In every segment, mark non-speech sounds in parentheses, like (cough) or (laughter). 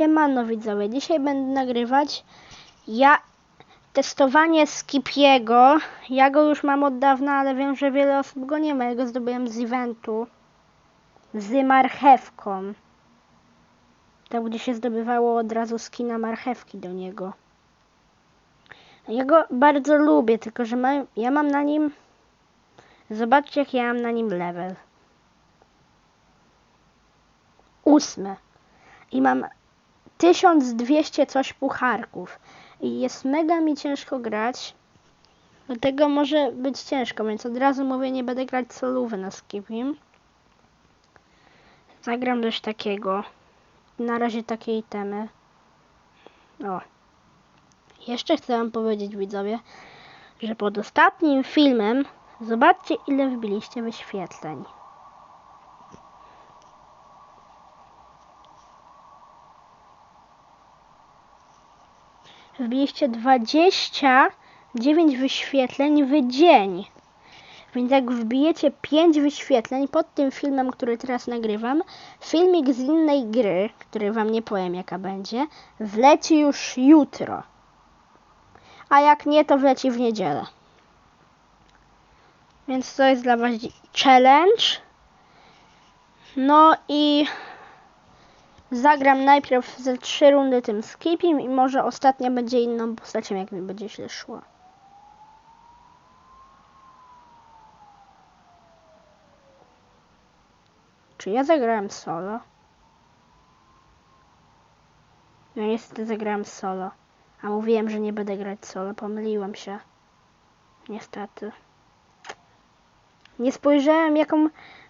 Siemano widzowie, dzisiaj będę nagrywać ja testowanie Skipiego. Ja go już mam od dawna, ale wiem, że wiele osób go nie ma. Ja go zdobyłem z eventu z marchewką. Tam, gdzie się zdobywało od razu skina marchewki do niego. Ja go bardzo lubię, tylko że mam, ja mam na nim... Zobaczcie, jak ja mam na nim level. Ósmy. I mam 1200 coś pucharków. I jest mega mi ciężko grać. Dlatego może być ciężko, więc od razu mówię, nie będę grać solówy na skipim. Zagram coś takiego. Na razie takiej temy. O. Jeszcze chcę wam powiedzieć widzowie, że pod ostatnim filmem zobaczcie ile wbiliście wyświetleń. Wbiliście 29 wyświetleń w dzień. Więc jak wbijecie 5 wyświetleń pod tym filmem, który teraz nagrywam, filmik z innej gry, który wam nie powiem jaka będzie, wleci już jutro. A jak nie, to wleci w niedzielę. Więc to jest dla was challenge. No i Zagram najpierw ze trzy rundy tym skipim i może ostatnia będzie inną postacią, jak mi będzie źle szło. Czy ja zagrałem solo? No niestety zagrałem solo. A mówiłem, że nie będę grać solo. Pomyliłem się. Niestety. Nie spojrzałem jaką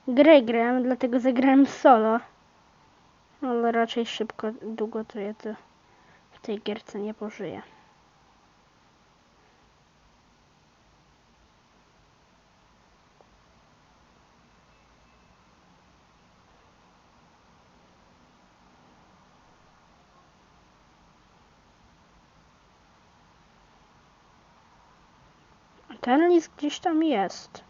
grę grałem, dlatego zagrałem solo. Ale raczej szybko, długo to ja to w tej gierce nie pożyję. Ten list gdzieś tam jest.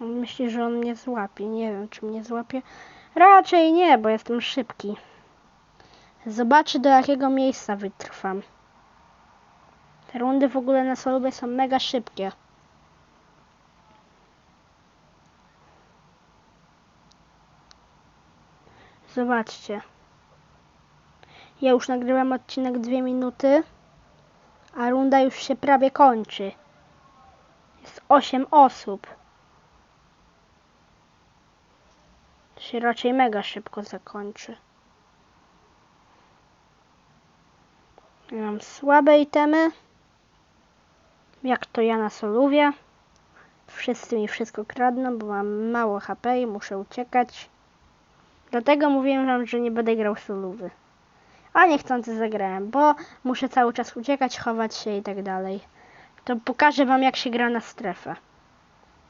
On myśli, że on mnie złapie. Nie wiem, czy mnie złapie. Raczej nie, bo jestem szybki. Zobaczę, do jakiego miejsca wytrwam. Te rundy w ogóle na solubie są mega szybkie. Zobaczcie. Ja już nagrywam odcinek 2 minuty, a runda już się prawie kończy. Jest 8 osób. Się raczej mega szybko zakończy. Mam słabe itemy. Jak to ja na soluwie. Wszyscy mi wszystko kradną, bo mam mało HP i muszę uciekać. Dlatego mówiłem wam, że nie będę grał solówy. A niechcący zagrałem, bo muszę cały czas uciekać, chować się i tak dalej. To pokażę wam jak się gra na strefę.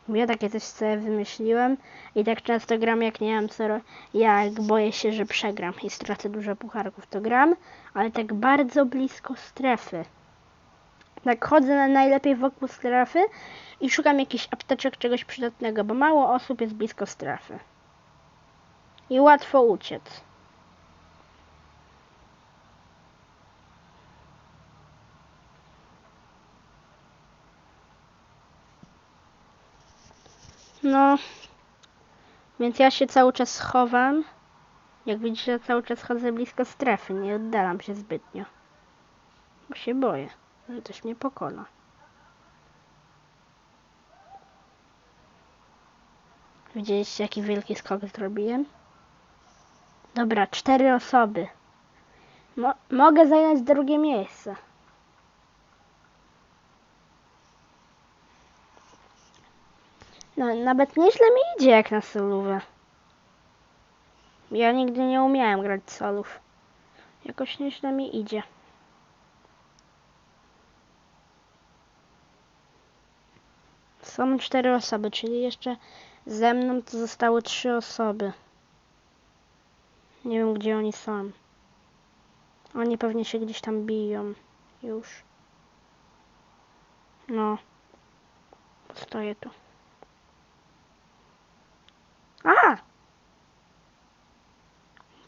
Ja takie coś sobie wymyśliłem i tak często gram jak nie wiem co, jak boję się, że przegram i stracę dużo pucharków, to gram, ale tak bardzo blisko strefy. Tak chodzę na najlepiej wokół strefy i szukam jakichś apteczek, czegoś przydatnego, bo mało osób jest blisko strefy. I łatwo uciec. No, więc ja się cały czas chowam. Jak widzicie, cały czas chodzę blisko strefy, nie oddalam się zbytnio. Bo się boję, że coś mnie pokona. Widzieliście, jaki wielki skok zrobiłem? Dobra, cztery osoby. Mo mogę zająć drugie miejsce. No, nawet nieźle mi idzie jak na solówę. Ja nigdy nie umiałem grać solów. Jakoś nieźle mi idzie. Są cztery osoby, czyli jeszcze ze mną to zostały trzy osoby. Nie wiem gdzie oni są. Oni pewnie się gdzieś tam biją. Już. No. Stoję tu. A!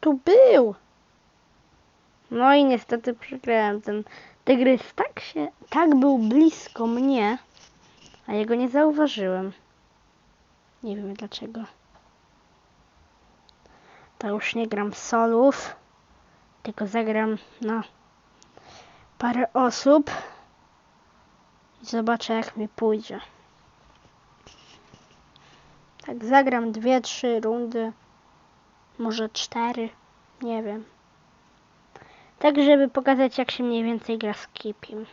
tu był. No i niestety przegrałem. Ten tygrys tak się, tak był blisko mnie, a ja go nie zauważyłem. Nie wiem dlaczego. To już nie gram solów, tylko zagram na parę osób i zobaczę jak mi pójdzie. Tak, zagram dwie, trzy rundy, może cztery, nie wiem. Tak, żeby pokazać jak się mniej więcej gra z Kipim.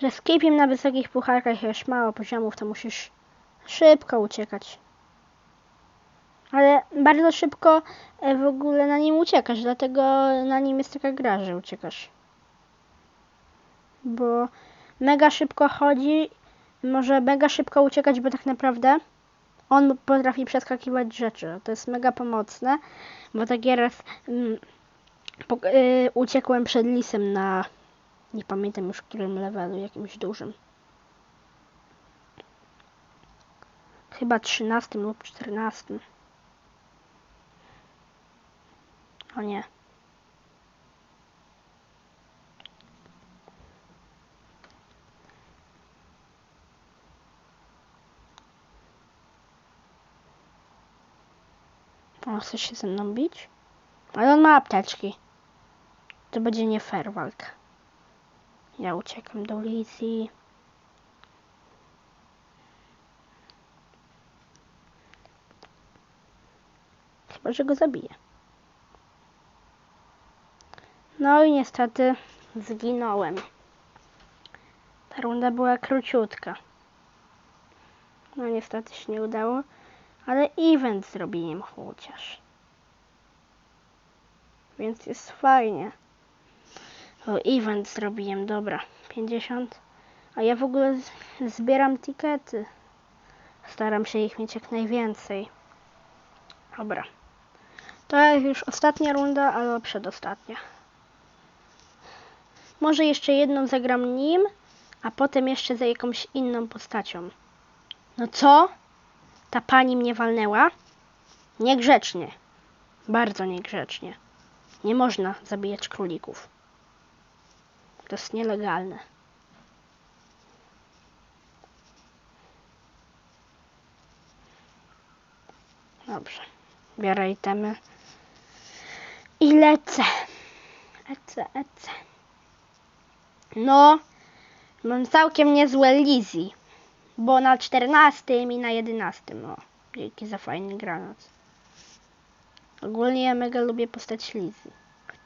Że z Kipim na wysokich pucharkach już mało poziomów, to musisz szybko uciekać. Ale bardzo szybko e, w ogóle na nim uciekasz, dlatego na nim jest taka gra, że uciekasz. Bo mega szybko chodzi, może mega szybko uciekać, bo tak naprawdę on potrafi przeskakiwać rzeczy. To jest mega pomocne, bo tak raz mm, po, y, uciekłem przed lisem na nie pamiętam już którym levelu, jakimś dużym. Chyba 13 lub 14. O nie. On chce się ze mną bić? Ale on ma apteczki. To będzie nie fair walka. Ja uciekam do Lizzie. Chyba, że go zabiję. No i niestety zginąłem. Ta runda była króciutka. No niestety się nie udało, ale event zrobiłem chociaż. Więc jest fajnie. O, event zrobiłem, dobra. 50. A ja w ogóle zbieram tikety. Staram się ich mieć jak najwięcej. Dobra. To jest już ostatnia runda, albo przedostatnia. Może jeszcze jedną zagram nim, a potem jeszcze za jakąś inną postacią. No co? Ta pani mnie walnęła? Niegrzecznie. Bardzo niegrzecznie. Nie można zabijać królików. To jest nielegalne. Dobrze. Biorę itemy. I lecę. Lecę, lecę. No, mam całkiem niezłe Lizzy. Bo na 14 i na 11. O, dzięki za fajny granat. Ogólnie ja mega lubię postać Lizzy.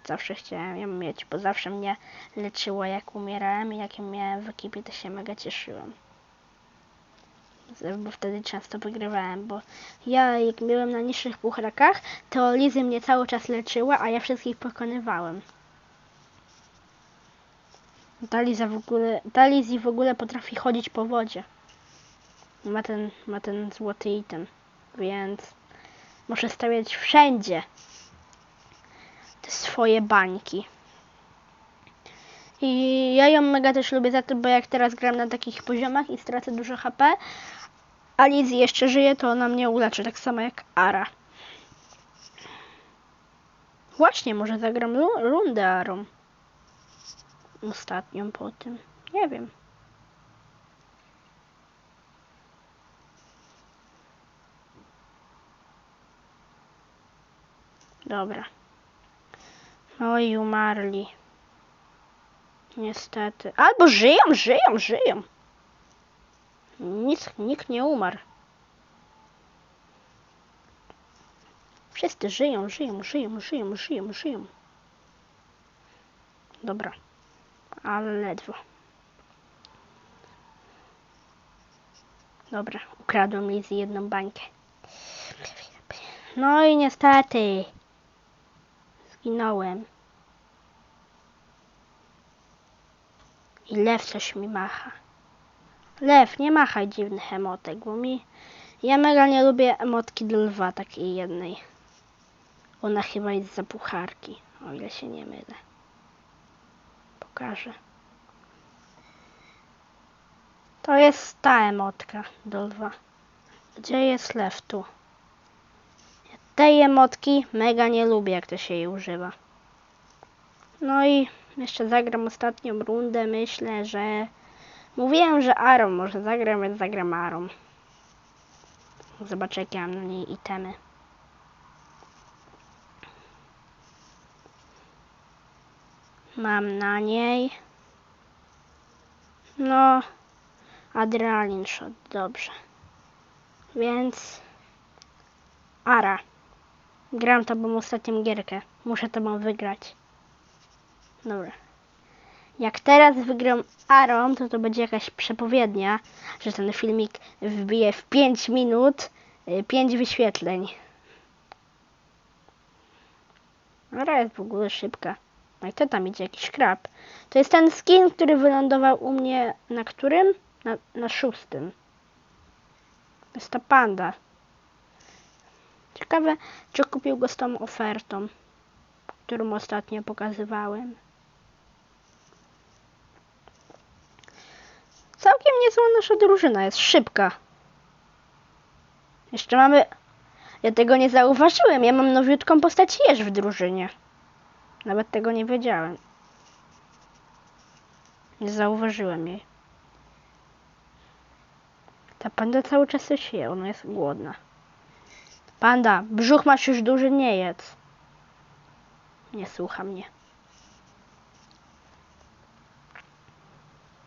Zawsze chciałem ją mieć, bo zawsze mnie leczyło jak umierałem i jak ją miałem w ekipie, to się mega cieszyłem. Bo wtedy często wygrywałem, bo ja jak byłem na niższych puchrakach, to Lizzy mnie cały czas leczyła, a ja wszystkich pokonywałem. Ta Liza w ogóle, ta Lizzy w ogóle potrafi chodzić po wodzie. Ma ten, ma ten złoty item, więc muszę stawiać wszędzie te swoje bańki. I ja ją mega też lubię za to, bo jak teraz gram na takich poziomach i stracę dużo HP, a Lizzy jeszcze żyje, to ona mnie uleczy, tak samo jak Ara. Właśnie, może zagram rundę Arą. Ostatnią po tym. Nie wiem. Dobra. No i umarli. Niestety. Albo żyją, żyją, żyją. Nic, nikt nie umarł. Wszyscy żyją, żyją, żyją, żyją, żyją, żyją. Dobra. Ale ledwo. Dobra, ukradłem Lizzy jedną bańkę. No i niestety. Zginąłem. I lew coś mi macha. Lew, nie machaj dziwnych emotek, bo mi... Ja mega nie lubię emotki do lwa, takiej jednej. Ona chyba jest za pucharki, o ile się nie mylę. Pokażę. To jest ta emotka do lwa. Gdzie jest lew tu? Tej emotki mega nie lubię, jak to się jej używa. No i jeszcze zagram ostatnią rundę. Myślę, że mówiłem, że Arom może zagram, więc zagram Arom. Zobaczę, jakie mam na niej itemy. Mam na niej. No, adrenalin shot, dobrze. Więc Ara. Gram tobą ostatnią gierkę. Muszę tobą wygrać. Dobra. Jak teraz wygram Arom, to to będzie jakaś przepowiednia, że ten filmik wbije w 5 minut 5 wyświetleń. Ara jest w ogóle szybka. No i to tam idzie jakiś krab. To jest ten skin, który wylądował u mnie na którym? Na, na szóstym. To jest ta panda. Ciekawe, czy kupił go z tą ofertą, którą ostatnio pokazywałem. Całkiem niezła nasza drużyna, jest szybka. Jeszcze mamy... Ja tego nie zauważyłem, ja mam nowiutką postać jeż w drużynie. Nawet tego nie wiedziałem. Nie zauważyłem jej. Ta panda cały czas coś je, ona jest głodna. Panda, brzuch masz już duży, nie jedz. Nie słucha mnie.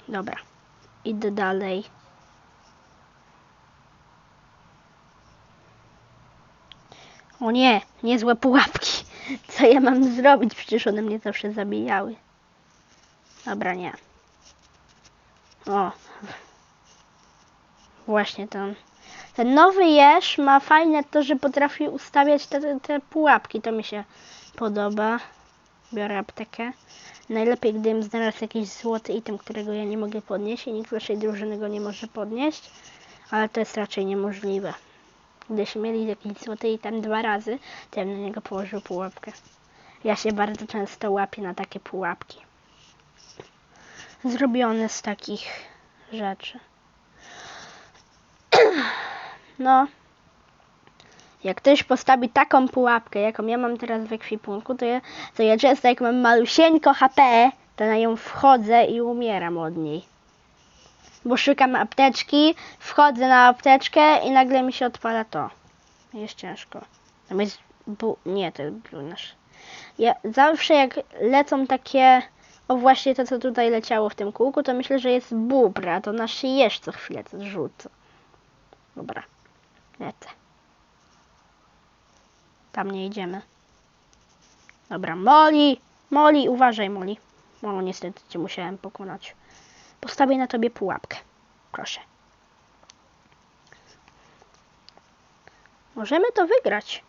Dobra, idę dalej. O nie, niezłe pułapki. (laughs) Co ja mam zrobić? Przecież one mnie zawsze zabijały. Dobra, nie. O. Właśnie ten. Ten nowy jeż ma fajne to, że potrafi ustawiać te, te, pułapki. To mi się podoba. Biorę aptekę. Najlepiej, gdybym znalazł jakiś złoty item, którego ja nie mogę podnieść i nikt z naszej drużyny go nie może podnieść. Ale to jest raczej niemożliwe. Gdybyśmy mieli jakiś złoty item dwa razy, to ja bym na niego położył pułapkę. Ja się bardzo często łapię na takie pułapki. Zrobione z takich rzeczy. No. Jak ktoś postawi taką pułapkę, jaką ja mam teraz w ekwipunku, to ja, to ja często jak mam malusieńko HP, to na nią wchodzę i umieram od niej. Bo szukam apteczki, wchodzę na apteczkę i nagle mi się odpala to. Jest ciężko. Tam jest bu... Nie, to jest nasz. Ja zawsze jak lecą takie... O właśnie to, co tutaj leciało w tym kółku, to myślę, że jest bubra. To nasz jeż co chwilę to rzuca. Dobra. Lecę. Tam nie idziemy. Dobra, Moli! Moli, uważaj, Moli. No, niestety cię musiałem pokonać. Postawię na tobie pułapkę. Proszę. Możemy to wygrać.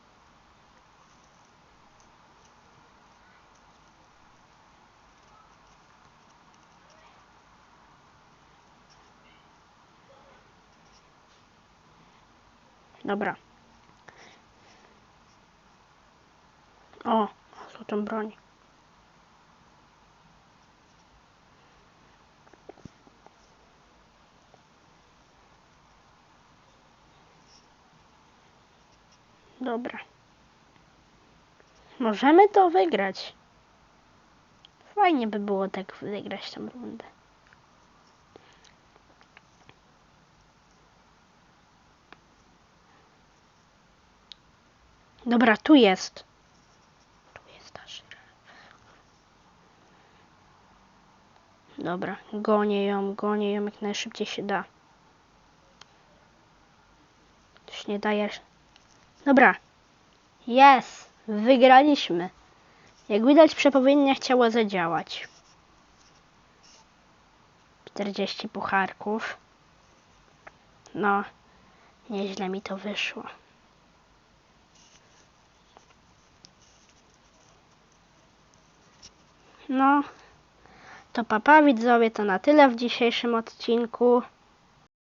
Dobra. O, złotą broń. Dobra. Możemy to wygrać. Fajnie by było tak wygrać tę rundę. Dobra, tu jest. Tu jest ta żyrafa. Dobra, gonię ją, gonię ją jak najszybciej się da. Już nie dajesz. Dobra. Jest. Wygraliśmy. Jak widać przepowiednia chciała zadziałać. 40 pucharków. No, nieźle mi to wyszło. No, to papa widzowie, to na tyle w dzisiejszym odcinku.